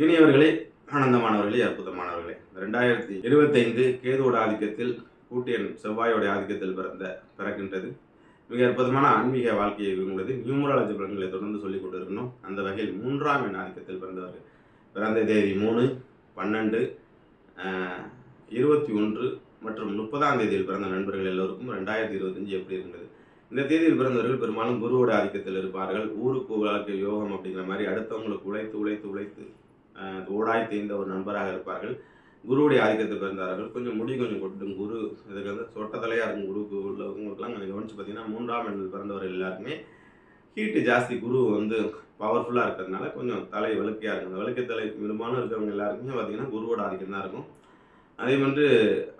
இனியவர்களே ஆனந்தமானவர்களே அற்புதமானவர்களே. ரெண்டாயிரத்தி இருபத்தைந்து கேதுவோட ஆதிக்கத்தில் கூட்டியன் செவ்வாயோட ஆதிக்கத்தில் பிறந்த பிறக்கின்றது. மிக அற்புதமான ஆன்மீக வாழ்க்கையை உள்ளது நியூமராலஜி பலன்களை தொடர்ந்து சொல்லிக் கொண்டிருக்கணும் அந்த வகையில் மூன்றாம் எண் ஆதிக்கத்தில் பிறந்தவர் பிறந்த தேதி மூணு பன்னெண்டு இருபத்தி ஒன்று மற்றும் முப்பதாம் தேதியில் பிறந்த நண்பர்கள் எல்லோருக்கும் ரெண்டாயிரத்தி இருபத்தஞ்சு எப்படி இருந்தது? இந்த தேதியில் பிறந்தவர்கள் பெரும்பாலும் குருவோட ஆதிக்கத்தில் இருப்பார்கள். ஊருக்கு வாழ்க்கை யோகம் அப்படிங்கிற மாதிரி அடுத்தவங்களுக்கு உழைத்து உழைத்து உழைத்து ஓடாய் தேர்ந்த ஒரு நண்பராக இருப்பார்கள். குருவுடைய ஆதிக்கத்தில் பிறந்தார்கள். கொஞ்சம் முடி கொஞ்சம் கொட்டும் குரு இதுக்கு வந்து சொட்டத்தலையாக இருக்கும் குருவுக்கு உள்ளவங்களுக்குலாம் கொஞ்சம் கவனிச்சு பார்த்தீங்கன்னா மூன்றாம் எண்ணில் பிறந்தவர்கள் எல்லாருமே ஹீட்டு ஜாஸ்தி. குரு வந்து பவர்ஃபுல்லாக இருக்கிறதுனால கொஞ்சம் தலை வழுக்கையாக இருக்கும். அந்த வழுக்கை தலை பெரும்பாலும் இருக்கிறவங்க எல்லாருக்குமே பார்த்தீங்கன்னா குருவோட ஆதிக்கம் தான் இருக்கும். அதே மாதிரி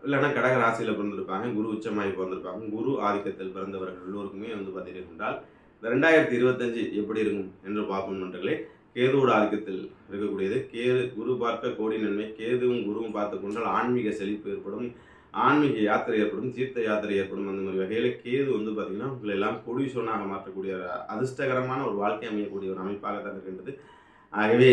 இல்லைன்னா கடக ராசியில் பிறந்திருப்பாங்க. குரு உச்சமாகி பிறந்திருப்பாங்க. குரு ஆதிக்கத்தில் பிறந்தவர்கள் எல்லோருக்குமே வந்து பார்த்தீர்கள் என்றால் இந்த ரெண்டாயிரத்தி இருபத்தஞ்சு எப்படி இருக்கும் என்று பார்ப்போம் நண்பர்களே. கேதுவோட ஆதிக்கத்தில் இருக்கக்கூடியது. கேது குரு பார்க்க கோடி நன்மை. கேதுவும் குருவும் பார்த்து கொண்டால் ஆன்மீக செழிப்பு ஏற்படும். ஆன்மீக யாத்திரை ஏற்படும். தீர்த்த யாத்திரை ஏற்படும். அந்த மாதிரி வகையில் கேது வந்து பார்த்திங்கன்னா உங்களை எல்லாம் கொடிசோனாக மாற்றக்கூடிய ஒரு அதிர்ஷ்டகரமான ஒரு வாழ்க்கை அமையக்கூடிய ஒரு அமைப்பாக தான் இருக்கின்றது. ஆகவே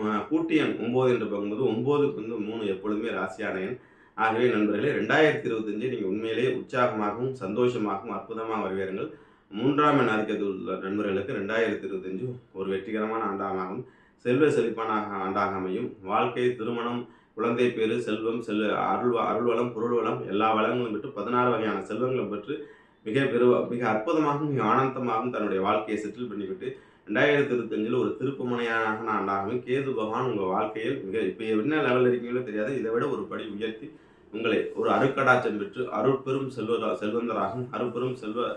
அஹ், கூட்டியன் ஒம்பது என்று பார்க்கும்போது ஒம்போதுக்கு வந்து மூணு எப்பொழுதுமே ராசியானையன் ஆகவே நண்பர்களே ரெண்டாயிரத்தி இருபத்தஞ்சு நீங்கள் உண்மையிலேயே உற்சாகமாகவும் சந்தோஷமாகவும் அற்புதமாக வரவேறுங்கள். மூன்றாம் எண் ஆதிக்கத்தில் உள்ள நண்பர்களுக்கு ரெண்டாயிரத்தி இருபத்தஞ்சு ஒரு வெற்றிகரமான ஆண்டாகவும் செல்வ செழிப்பான ஆண்டாக அமையும். வாழ்க்கை திருமணம் குழந்தை பேரு செல்வம் செல்வ அருள் அருள்வளம் பொருள் வளம் எல்லா வளங்களும் பெற்று பதினாறு வகையான செல்வங்களை பெற்று மிக பெரு மிக அற்புதமாகவும் மிக ஆனந்தமாகவும் தன்னுடைய வாழ்க்கையை செட்டில் பண்ணிவிட்டு ரெண்டாயிரத்தி இருபத்தஞ்சில் ஒரு திருப்புமனையான ஆண்டாகவும் கேது பகவான் உங்கள் வாழ்க்கையில் மிக இப்போ என்ன லெவலில் இருக்கீங்களோ தெரியாது. இதை விட ஒரு படி உயர்த்தி உங்களை ஒரு அருக்கடாச்சம் பெற்று அருட்பெரும் செல்வ செல்வந்தராகவும் அருட்பெரும் செல்வ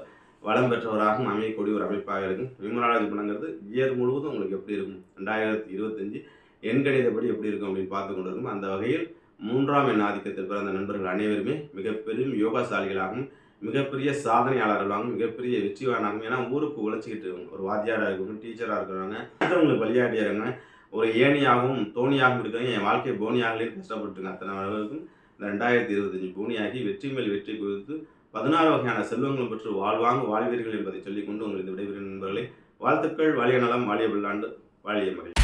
வளம் பெற்றவராகவும் அமையக்கூடிய ஒரு அமைப்பாக இருக்கும் நியூமராலஜி பணங்கிறது இயர் முழுவதும் உங்களுக்கு எப்படி இருக்கும்? ரெண்டாயிரத்தி இருபத்தஞ்சு எண்கணிதப்படி எப்படி இருக்கும் அப்படின்னு பார்த்து கொண்டு இருக்கும் அந்த வகையில் மூன்றாம் எண் ஆதிக்கத்தில் பிறந்த நண்பர்கள் அனைவருமே மிகப்பெரும் யோகாசாலிகளாகவும் மிகப்பெரிய சாதனையாளர்களாகவும் மிகப்பெரிய வெற்றிவானாகவும் ஏன்னா ஊருக்கு உழைச்சிக்கிட்டு இருக்கும் ஒரு வாத்தியாராக இருக்கணும் டீச்சராக இருக்கிறவங்க உங்களுக்கு வழியாட்டியாக இருக்காங்க ஒரு ஏணியாகவும் தோணியாகவும் இருக்கிறவங்க என் வாழ்க்கை போனியாகலேயும் கஷ்டப்பட்டுருங்க அத்தனை அளவுக்கும் இந்த ரெண்டாயிரத்தி இருபத்தஞ்சு போனியாகி வெற்றி மேல் வெற்றி குறித்து பதினாறு வகையான செல்வங்களும் பெற்று வாழ்வாங்க வாழ்வீர்கள் என்பதை சொல்லிக்கொண்டு உங்களது விடைபெறும் நண்பர்களே. வாழ்த்துக்கள். வாழிய நலம். வாழிய வில்லாண்டு. வாழிய மகிழ்ச்சி